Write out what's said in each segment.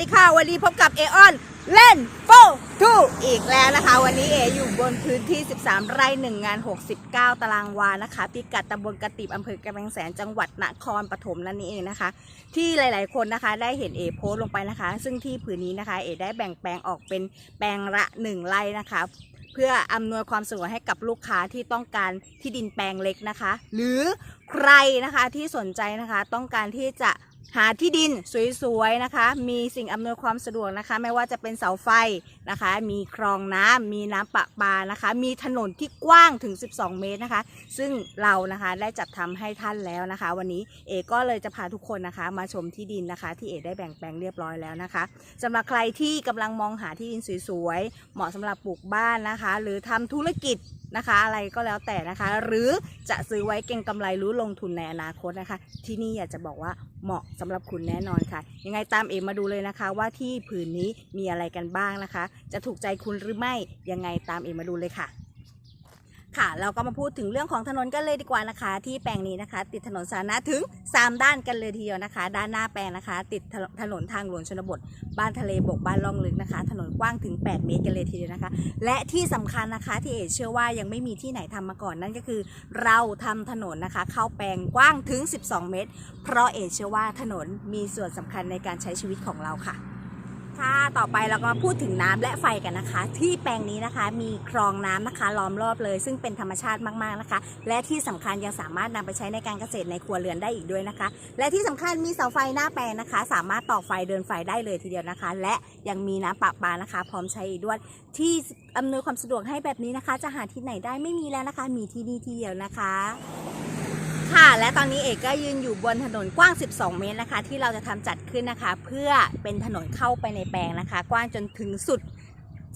ดีค่ะ วันนี้พบกับเอออนเล่นโฟทูอีกแล้วนะคะ วันนี้เออยู่บนพื้นที่ 13 ไร่หนึ่งงาน 69 ตารางวานะคะพิกัดตำบลกระติบอำเภอกำแพงแสนจังหวัดนครปฐมนั่นเองนะคะ ที่หลายๆคนนะคะได้เห็นเอโพสลงไปนะคะ ซึ่งที่ผืนนี้นะคะเอได้แบ่งแปลงออกเป็นแปลงละ 1 ไร่นะคะ เพื่ออำนวยความสะดวกให้กับลูกค้าที่ต้องการที่ดินแปลงเล็กนะคะ หรือใครนะคะที่สนใจนะคะต้องการที่จะ หาที่ดินสวยๆนะคะ มีสิ่งอำนวยความสะดวกนะคะ ไม่ว่าจะเป็นเสาไฟนะคะ มีคลองน้ำมีน้ำประปานะคะ มีถนนที่กว้างถึง 12 เมตรนะคะ ซึ่งเรานะคะได้จัดทำให้ท่านแล้วนะคะ วันนี้เอก็เลยจะพาทุกคนนะคะ มาชมที่ดินนะคะ ที่เอได้แบ่งแปลงเรียบร้อยแล้วนะคะสำหรับใครที่กำลังมองหาที่ดินสวยๆเหมาะสำหรับปลูกบ้านนะคะ หรือทำธุรกิจ นะคะ อะไรก็แล้วแต่นะคะ หรือจะซื้อไว้เก็งกำไรรู้ลงทุนในอนาคตนะคะ ที่นี่อยากจะบอกว่าเหมาะสำหรับคุณแน่นอนค่ะ ยังไงตามเอมาดูเลยนะคะ ว่าที่ผืนนี้มีอะไรกันบ้างนะคะ จะถูกใจคุณหรือไม่ยังไงตามเอมาดูเลยค่ะ ค่ะ เราก็มาพูดถึงเรื่องของถนนกันเลยดีกว่านะคะ ที่แปลงนี้นะคะ ติดถนนสาธารณะถึง 3 ด้านกันเลยทีเดียวนะคะ ด้านหน้าแปลงนะคะ ติดถนนทางหลวงชนบท บ้านทะเลบกบ้านล่องลึกนะคะ ถนนกว้างถึง 8 เมตรกันเลยทีเดียวนะคะ และที่สำคัญนะคะที่เอเชื่อว่ายังไม่มีที่ไหนทำมาก่อนนั่นก็คือ เราทำถนนนะคะ เข้าแปลงกว้างถึง 12 เมตร เพราะเอเชื่อว่าถนนมีส่วนสำคัญในการใช้ชีวิตของเราค่ะ ค่ะ ต่อไปเราก็มาพูดถึงน้ำและไฟกันนะคะ ที่แปลงนี้นะคะมีคลองน้ำนะคะ ล้อมรอบเลย ซึ่งเป็นธรรมชาติมากๆนะคะ และที่สำคัญยังสามารถนำไปใช้ในการเกษตรในครัวเรือนได้อีกด้วยนะคะ และที่สำคัญมีเสาไฟหน้าแปลงนะคะ สามารถต่อไฟเดินไฟได้เลยทีเดียวนะคะ และยังมีน้ำประปานะคะ พร้อมใช้อีกด้วยที่อำนวยความสะดวกให้แบบนี้นะคะ จะหาที่ไหนได้ไม่มีแล้วนะคะ มีที่นี่ที่เดียวนะคะ และตอนนี้เอกก็ยืนอยู่บนถนนกว้าง 12 เมตรนะคะ ที่เราจะทำจัดขึ้นนะคะ เพื่อเป็นถนนเข้าไปในแปลงนะคะ กว้างจนถึงสุด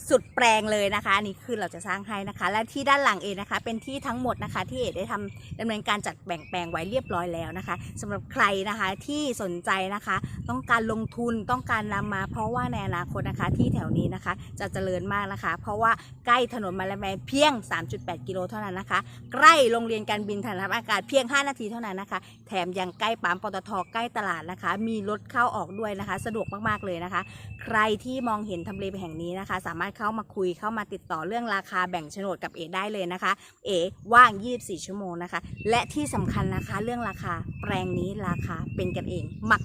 สุดแปลงเลยนะคะ นี่คือเราจะสร้างให้นะคะ และที่ด้านหลังเองนะคะ เป็นที่ทั้งหมดนะคะ ที่เอกได้ทำดำเนินการจัดแบ่งแปลงไว้เรียบร้อยแล้วนะคะสำหรับใครนะคะที่สนใจนะคะ ต้องการลงทุนต้องการนำมา เพราะว่าในอนาคตนะคะที่แถวนี้นะคะ จะเจริญมากนะคะ เพราะว่าใกล้ถนนมาลาแมนเพียง 3.8 กิโลเท่านั้นนะคะ ใกล้โรงเรียนการบินฐานทัพอากาศเพียง 5 นาทีเท่านั้นนะคะ แถมยังใกล้ปั๊มปตทใกล้ตลาดนะคะ มีรถเข้าออกด้วยนะคะ สะดวกมากๆเลยนะคะ ใครที่มองเห็นทำเลแห่งนี้นะคะ สามารถเข้ามาคุยเข้ามาติดต่อเรื่องราคาแบ่งโฉนดกับเอได้เลยนะคะ เอว่าง 24 ชั่วโมงนะคะ และที่สำคัญนะคะเรื่องราคาแปลงนี้ราคาเป็นกันเอง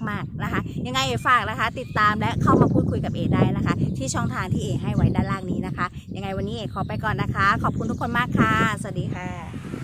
มาก ๆนะคะ ยังไงเอฝากนะคะ ติดตามและเข้ามาพูดคุยกับเอได้นะคะ ที่ช่องทางที่เอให้ไว้ด้านล่างนี้นะคะ ยังไงวันนี้เอขอไปก่อนนะคะ ขอบคุณทุกคนมากค่ะ สวัสดีค่ะ